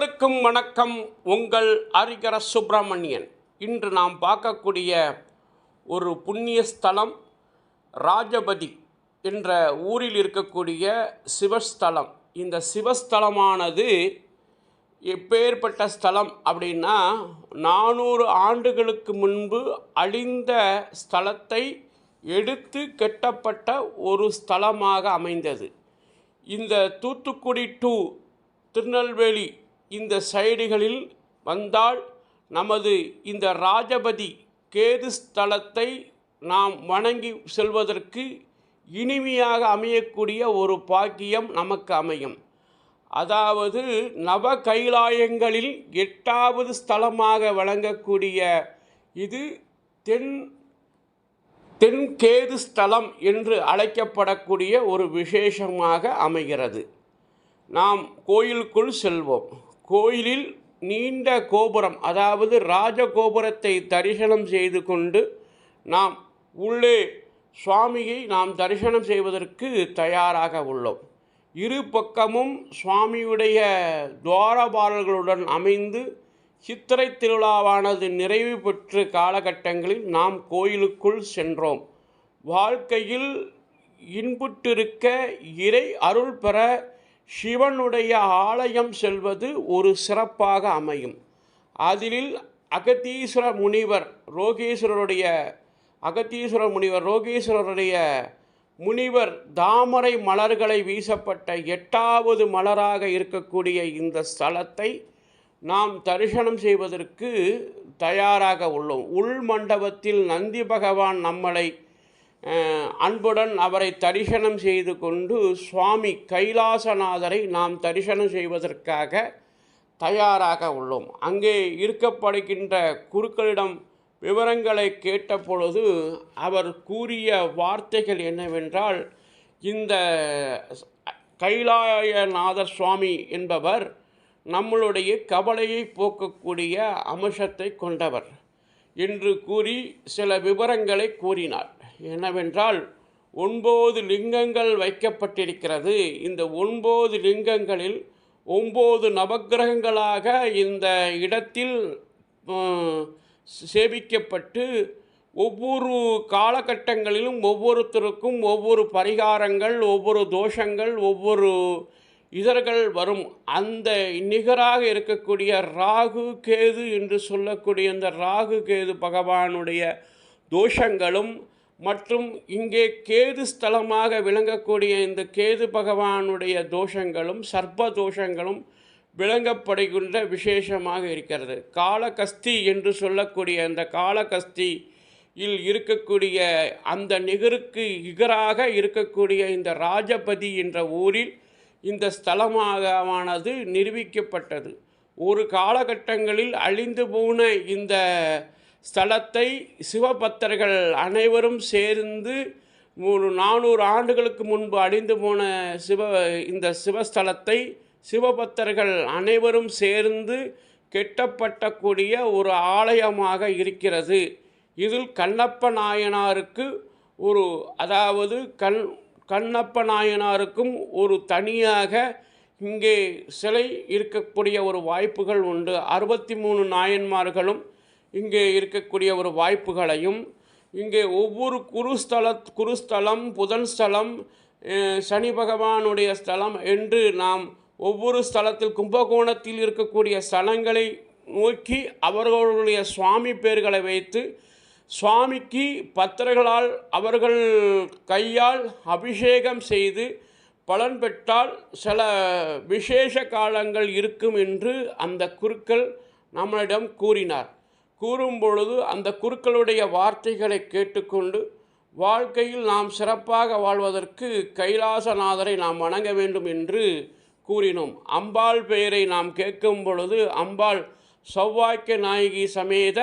அனைவருக்கும் வணக்கம். உங்கள் அரிகர சுப்பிரமணியன். இன்று நாம் பார்க்கக்கூடிய ஒரு புண்ணிய ஸ்தலம் ராஜபதி என்ற ஊரில் இருக்கக்கூடிய சிவஸ்தலம். இந்த சிவஸ்தலமானது எப்பேற்பட்ட ஸ்தலம் அப்படின்னா நானூறு ஆண்டுகளுக்கு முன்பு அழிந்த ஸ்தலத்தை எடுத்து கட்டப்பட்ட ஒரு ஸ்தலமாக அமைந்தது. இந்த தூத்துக்குடி டு திருநெல்வேலி இந்த சைடுகளில் வந்தால் நமது இந்த ராஜபதி கேது ஸ்தலத்தை நாம் வணங்கி செல்வதற்கு இனிமையாக அமையக்கூடிய ஒரு பாக்கியம் நமக்கு அமையும். அதாவது நவ கைலாயங்களில் எட்டாவது ஸ்தலமாக வழங்கக்கூடிய இது தென் தென்கேது ஸ்தலம் என்று அழைக்கப்படக்கூடிய ஒரு விசேஷமாக அமைகிறது. நாம் கோயிலுக்குள் செல்வோம். கோயிலில் நீண்ட கோபுரம் அதாவது ராஜகோபுரத்தை தரிசனம் செய்து கொண்டு நாம் உள்ளே சுவாமியை நாம் தரிசனம் செய்வதற்கு தயாராக உள்ளோம். இரு பக்கமும் சுவாமியுடைய துவாரபாலர்களுடன் அமைந்து சித்திரை திருவிழாவானது நிறைவு பெற்ற காலகட்டங்களில் நாம் கோயிலுக்குள் சென்றோம். வாழ்க்கையில் இன்புற்றிருக்க இறை அருள் பெற சிவனுடைய ஆலயம் செல்வது ஒரு சிறப்பாக அமையும். அதில் அகத்தீஸ்வர முனிவர் ரோகேஸ்வரருடைய அகத்தீஸ்வர முனிவர் ரோகேஸ்வரருடைய முனிவர் தாமரை மலர்களை வீசப்பட்ட எட்டாவது மலராக இருக்கக்கூடிய இந்த ஸ்தலத்தை நாம் தரிசனம் செய்வதற்கு தயாராக உள்ளோம். உள் மண்டபத்தில் நந்தி பகவான் நம்மளை அன்புடன் அவரை தரிசனம் செய்து கொண்டு சுவாமி கைலாசநாதரை நாம் தரிசனம் செய்வதற்காக தயாராக உள்ளோம். அங்கே இருக்கப்படுகின்ற குருக்களிடம் விவரங்களை கேட்ட பொழுது அவர் கூறிய வார்த்தைகள் என்னவென்றால் இந்த கைலாயநாதர் சுவாமி என்பவர் நம்மளுடைய கவலையை போக்கக்கூடிய அம்சத்தை கொண்டவர் என்று கூறி சில விவரங்களை கூறினார். என்னவென்றால் ஒன்பது லிங்கங்கள் வைக்கப்பட்டிருக்கிறது. இந்த ஒன்பது லிங்கங்களில் ஒம்பது நவக்கிரகங்களாக இந்த இடத்தில் சேவிக்கப்பட்டு ஒவ்வொரு காலகட்டங்களிலும் ஒவ்வொருத்தருக்கும் ஒவ்வொரு பரிகாரங்கள் ஒவ்வொரு தோஷங்கள் ஒவ்வொரு இதழ்கள் வரும். அந்த நிகராக இருக்கக்கூடிய ராகு கேது என்று சொல்லக்கூடிய இந்த ராகு கேது பகவானுடைய தோஷங்களும் மற்றும் இங்கே கேது ஸ்தலமாக விளங்கக்கூடிய இந்த கேது பகவானுடைய தோஷங்களும் சர்ப்ப தோஷங்களும் விளங்கப்படுகின்ற விசேஷமாக இருக்கிறது. காலகஸ்தி என்று சொல்லக்கூடிய அந்த காலகஸ்தி இல் இருக்கக்கூடிய அந்த நிகருக்கு இருக்கக்கூடிய இந்த ராஜபதி என்ற ஊரில் இந்த ஸ்தலமாகவானது நிரூபிக்கப்பட்டது. ஒரு காலகட்டங்களில் அழிந்து போன இந்த ஸ்தலத்தை சிவபக்தர்கள் அனைவரும் சேர்ந்து ஒரு நானூறு ஆண்டுகளுக்கு முன்பு அழிந்து போன சிவ இந்த சிவஸ்தலத்தை சிவபக்தர்கள் அனைவரும் சேர்ந்து கெட்டப்பட்டக்கூடிய ஒரு ஆலயமாக இருக்கிறது. இதில் கண்ணப்ப நாயனாருக்கு ஒரு அதாவது கண் கண்ணப்ப நாயனாருக்கும் ஒரு தனியாக இங்கே சிலை இருக்கக்கூடிய ஒரு வாய்ப்புகள் உண்டு. அறுபத்தி மூணு நாயன்மார்களும் இங்கே இருக்கக்கூடிய ஒரு வாய்ப்புகளையும் இங்கே ஒவ்வொரு குருஸ்தல குருஸ்தலம் புதன் ஸ்தலம் சனி பகவானுடைய ஸ்தலம் என்று நாம் ஒவ்வொரு ஸ்தலத்தில் கும்பகோணத்தில் இருக்கக்கூடிய ஸ்தலங்களை நோக்கி அவர்களுடைய சுவாமி பெயர்களை வைத்து சுவாமிக்கு பத்தர்களால் அவர்கள் கையால் அபிஷேகம் செய்து பலன் பெற்றால் சில விசேஷ காலங்கள் இருக்கும் என்று அந்த குருக்கள் நம்மளிடம் கூறினார். கூறும் பொழுது அந்த குருக்களுடைய வார்த்தைகளை கேட்டுக்கொண்டு வாழ்க்கையில் நாம் சிறப்பாக வாழ்வதற்கு கைலாசநாதரை நாம் வணங்க வேண்டும் என்று கூறினோம். அம்பாள் பெயரை நாம் கேட்கும் பொழுது அம்பாள் சௌவாக்கிய நாயகி சமேத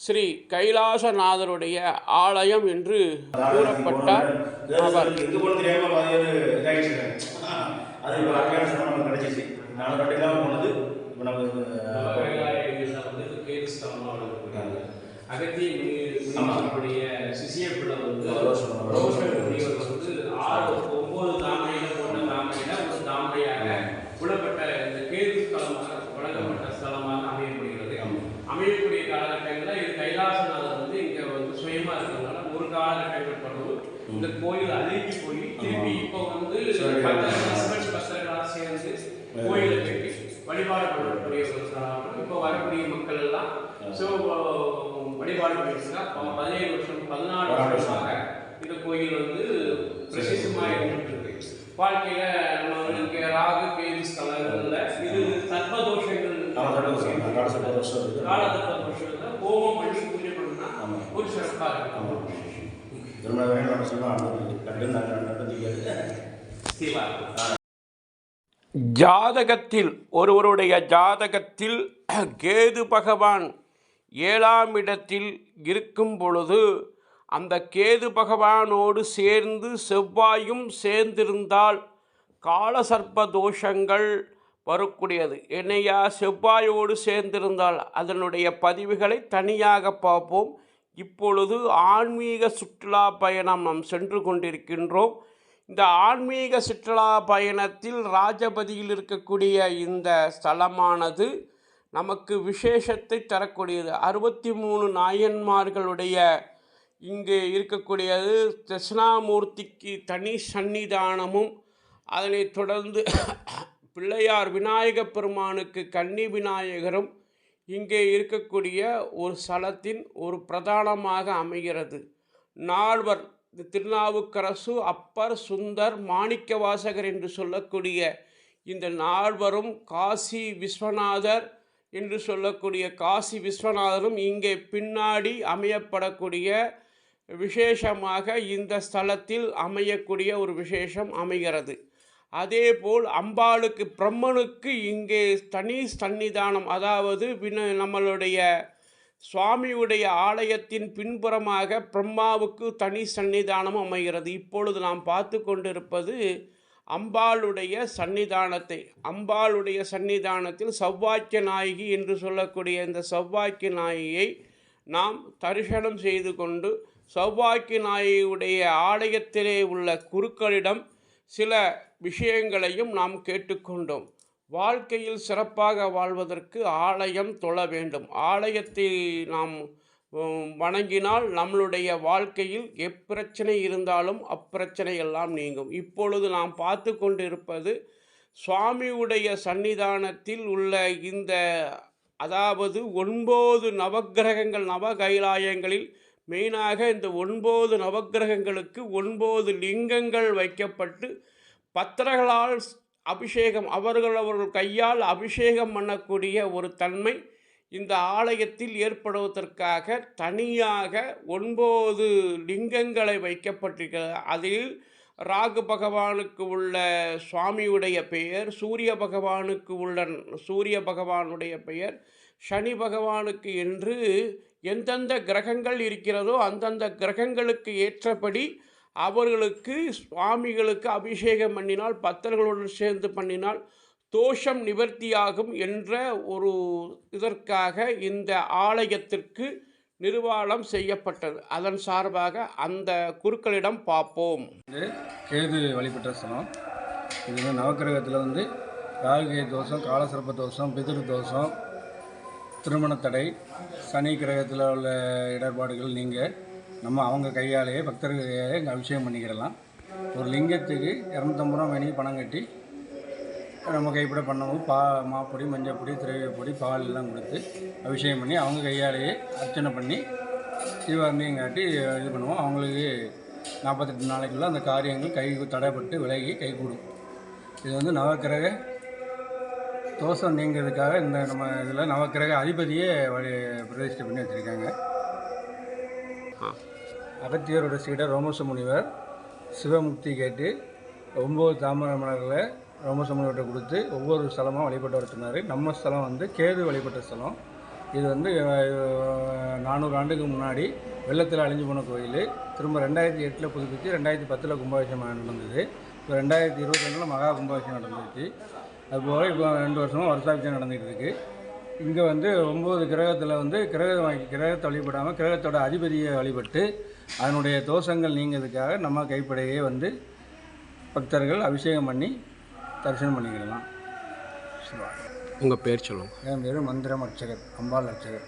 ஸ்ரீ கைலாசநாதருடைய ஆலயம் என்று கூறப்பட்டார். அவர் அது இப்போ அருமையான சனம் நமக்கு கிடைச்சிச்சு நாலு நாட்டு இல்லாமல் போனது இப்போ நமக்கு அகத்திய ஆமா. முனிவருடைய சிசிய பிள்ளை வந்து ரோஷன் ரோஷன் முனிவர் வந்து ஆறு ஒன்பது தாமரையில போட்ட தாமரையில ஒரு தாமரையாக புலப்பட்ட இந்த கேது ஸ்தலமாக திருப்பி இப்போ வந்து சரி. மற்ற சிவன் பக்தர்களாக சேர்ந்து கோயிலை கட்டி வழிபாடு பண்ணக்கூடிய இப்போ வரக்கூடிய மக்கள் எல்லாம் சிவ வழிபாடு பதினேழு வருஷம் பதினாலு வருஷமாக இந்த கோயில் வந்து பிரசித்தமாக இருந்துட்டு இருக்கு. வாழ்க்கையில நம்ம வந்து இங்க ராகு கேது ஸ்தலங்கள்ல இது சர்வதோஷங்கள் ஆமா, சர்வதோஷம். கால சர்வதோஷம் இருக்கு. காலதர்ப்ப தோஷத்துல ஹோமம் பண்ணி பூஜை பண்ணா. ஒரு சிறப்பாக. இருக்கும். நம்ம ஜாதகத்தில் ஒருவருடைய ஜாதகத்தில் கேது பகவான் ஏழாம் இடத்தில் இருக்கும் பொழுது அந்த கேது பகவானோடு சேர்ந்து செவ்வாயும் சேர்ந்திருந்தால் காலசர்ப்ப தோஷங்கள் வரக்கூடியது. என்னையா செவ்வாயோடு சேர்ந்திருந்தால் அதனுடைய பதிவுகளை தனியாக பார்ப்போம். இப்பொழுது ஆன்மீக சுற்றுலா பயணம் நாம் சென்று கொண்டிருக்கின்றோம். இந்த ஆன்மீக சுற்றுலா பயணத்தில் ராஜபதியில் இருக்கக்கூடிய இந்த ஸ்தலமானது நமக்கு விசேஷத்தை தரக்கூடியது. அறுபத்தி மூணு நாயன்மார்களுடைய இங்கு இருக்கக்கூடியது. தட்சிணாமூர்த்திக்கு தனி சன்னிதானமும் அதனைத் தொடர்ந்து பிள்ளையார் விநாயக பெருமானுக்கு கன்னி விநாயகரும் இங்கே இருக்கக்கூடிய ஒரு ஸ்தலத்தின் ஒரு பிரதானமாக அமைகிறது. நால்வர் இந்த திருநாவுக்கரசு அப்பர் சுந்தர் மாணிக்கவாசகர் என்று சொல்லக்கூடிய இந்த நால்வரும் காசி விஸ்வநாதர் என்று சொல்லக்கூடிய காசி விஸ்வநாதரும் இங்கே பின்னாடி அமையப்படக்கூடிய விசேஷமாக இந்த ஸ்தலத்தில் அமையக்கூடிய ஒரு விசேஷம் அமைகிறது. அதேபோல் அம்பாளுக்கு பிரம்மனுக்கு இங்கே தனி சன்னிதானம் அதாவது வின நம்மளுடைய சுவாமியுடைய ஆலயத்தின் பின்புறமாக பிரம்மாவுக்கு தனி சன்னிதானம் அமைகிறது. இப்பொழுது நாம் பார்த்து கொண்டிருப்பது அம்பாளுடைய சன்னிதானத்தை அம்பாளுடைய சன்னிதானத்தில் சவ்வாக்கிய நாயகி என்று சொல்லக்கூடிய இந்த சவ்வாக்கிய நாயகியை நாம் தரிசனம் செய்து கொண்டு சவ்வாக்கிய நாயகியுடைய ஆலயத்திலே உள்ள குருக்களிடம் சில விஷயங்களையும் நாம் கேட்டுக்கொண்டோம். வாழ்க்கையில் சிறப்பாக வாழ்வதற்கு ஆலயம் தொழ வேண்டும். ஆலயத்தை நாம் வணங்கினால் நம்மளுடைய வாழ்க்கையில் எப்பிரச்சனை இருந்தாலும் அப்பிரச்சனை எல்லாம் நீங்கும். இப்பொழுது நாம் பார்த்து கொண்டிருப்பது சுவாமியுடைய சன்னிதானத்தில் உள்ள இந்த அதாவது ஒன்பது நவக்கிரகங்கள் நவ கைலாயங்களில் மெயினாக இந்த ஒன்பது நவக்கிரகங்களுக்கு ஒன்பது லிங்கங்கள் வைக்கப்பட்டு பத்திரங்களால் அபிஷேகம் அவர்கள் அவர்கள் கையால் அபிஷேகம் பண்ணக்கூடிய ஒரு தன்மை இந்த ஆலயத்தில் ஏற்படுவதற்காக தனியாக ஒன்பது லிங்கங்களை வைக்கப்பட்டிருக்கிறது. அதில் ராகு பகவானுக்கு உள்ள சுவாமியுடைய பெயர் சூரிய பகவானுக்கு உள்ள சூரிய பகவானுடைய பெயர் சனி பகவானுக்கு என்று எந்தெந்த கிரகங்கள் இருக்கிறதோ அந்தந்த கிரகங்களுக்கு ஏற்றபடி அவர்களுக்கு சுவாமிகளுக்கு அபிஷேகம் பண்ணினால் பக்தர்களுடன் சேர்ந்து பண்ணினால் தோஷம் நிவர்த்தியாகும் என்ற ஒரு இதற்காக இந்த ஆலயத்திற்கு நிர்வாணம் செய்யப்பட்டது. அதன் சார்பாக அந்த குருக்களிடம் பார்ப்போம். இது கேது வழிபட்ட ஸ்தலம். இது வந்து நவக்கிரகத்தில் வந்து ராகுகே தோஷம் காலசர்ப்ப தோஷம் பிதிரு தோஷம் திருமண தடை சனி கிரகத்தில் உள்ள இடர்பாடுகள் நீங்கள் நம்ம அவங்க கையாலேயே பக்தர்களையே இங்கே அபிஷேகம் பண்ணிக்கிடலாம். ஒரு லிங்கத்துக்கு இரநூத்தம்பது ரூபா மணி பணம் கட்டி நம்ம கைப்பட பண்ணவும் பா மாப்பொடி மஞ்சப்பொடி திரவியப்பொடி பால் எல்லாம் கொடுத்து அபிஷேகம் பண்ணி அவங்க கையாலேயே அர்ச்சனை பண்ணி தீபாரணையும் காட்டி இது பண்ணுவோம். அவங்களுக்கு நாற்பத்தெட்டு நாளைக்குள்ளே அந்த காரியங்கள் கை தடைப்பட்டு விலகி கைகூடும் இது வந்து நவக்கிரக தோஷம் நீங்கிறதுக்காக இந்த நம்ம இதில் நவக்கிரக அதிபதியே வழி பிரதிஷ்டை பண்ணி வச்சுருக்காங்க. அகத்தியரோட சீடர் ரோமச முனிவர் சிவமுக்தி கேட்டு ஒம்பது தாமர மலர்களை ரோமச முனிவர்கிட்ட கொடுத்து ஒவ்வொரு ஸ்தலமாக வழிபட்டு வர சொன்னார். நம்ம ஸ்தலம் வந்து கேது வழிபட்ட ஸ்தலம். இது வந்து நானூறு ஆண்டுக்கு முன்னாடி வெள்ளத்தில் அழிஞ்சு போன கோயில். திரும்ப ரெண்டாயிரத்தி எட்டில் புதுப்பிச்சு ரெண்டாயிரத்தி பத்தில் கும்பாபிஷேகம் நடந்தது. இப்போ ரெண்டாயிரத்தி இருபத்தொன்னில் மகா கும்பாபிஷேகம் நடந்துச்சு அதுபோல் இப்போ ரெண்டு வருஷமாக வருஷாபிஷேகம் நடந்துகிட்டு இருக்கு இங்கே வந்து ஒம்பது கிரகத்தில் வந்து கிரக கிரகத்தை வழிபடாமல் கிரகத்தோட அதிபதியை வழிபட்டு அதனுடைய தோஷங்கள் நீங்கிறதுக்காக நம்ம கைப்படையே வந்து பக்தர்கள் அபிஷேகம் பண்ணி தரிசனம் பண்ணிக்கிடலாம். சிவா உங்கள் பேர் சொல்லுங்கள் என் பேர் மந்திரம் அர்ச்சகர் அம்பாள் அர்ச்சகர்.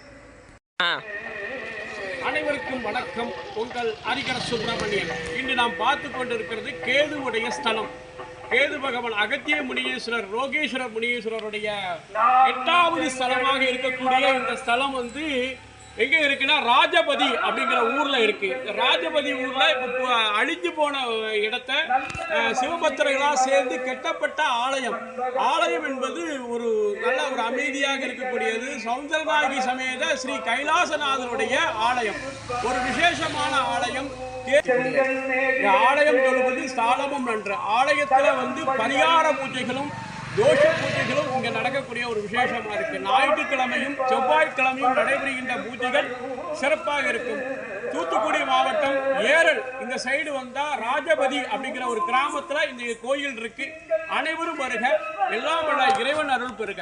அனைவருக்கும் வணக்கம். உங்கள் ஹரிகர சுப்பிரமணியன். இன்று நாம் பார்த்து கொண்டிருக்கிறது கேதுவுடைய ஸ்தலம். கேது பகவான் அகத்திய முனீஸ்வரர் ரோகேஸ்வரர் முனீஸ்வரருடைய எட்டாவது ஸ்தலமாக இருக்கக்கூடிய இந்த ஸ்தலம் வந்து எங்க இருக்குன்னா ராஜபதி அப்படிங்கிற ஊர்ல இருக்கு. ராஜபதி ஊர்ல இப்போ அழிஞ்சு போன இடத்த சிவபக்தர்களா சேர்ந்து கட்டப்பட்ட ஆலயம். ஆலயம் என்பது ஒரு நல்ல ஒரு அமைதியாக இருக்கக்கூடியது. சௌந்தரநாயகி சமேத ஸ்ரீ கைலாசநாதருடைய ஆலயம். ஒரு விசேஷமான ஆலயம். ஆலயம் தொழுவது ஸ்தாலமும் நன்று ஆலயத்துல வந்து பரிகார பூஜைகளும் தோஷ பூஜைகளும் இங்க நடக்கக்கூடிய ஒரு விசேஷமா இருக்கு. ஞாயிற்றுக்கிழமையும் செவ்வாய்க்கிழமையும் நடைபெறுகின்ற பூஜைகள் சிறப்பாக இருக்கும். தூத்துக்குடி மாவட்டம் ஏரல் இந்த சைடு வந்தா ராஜபதி அப்படிங்கிற ஒரு கிராமத்துல இந்த கோயில் இருக்கு. அனைவரும் வருக. எல்லாம் இறைவன் அருள் பெறுக.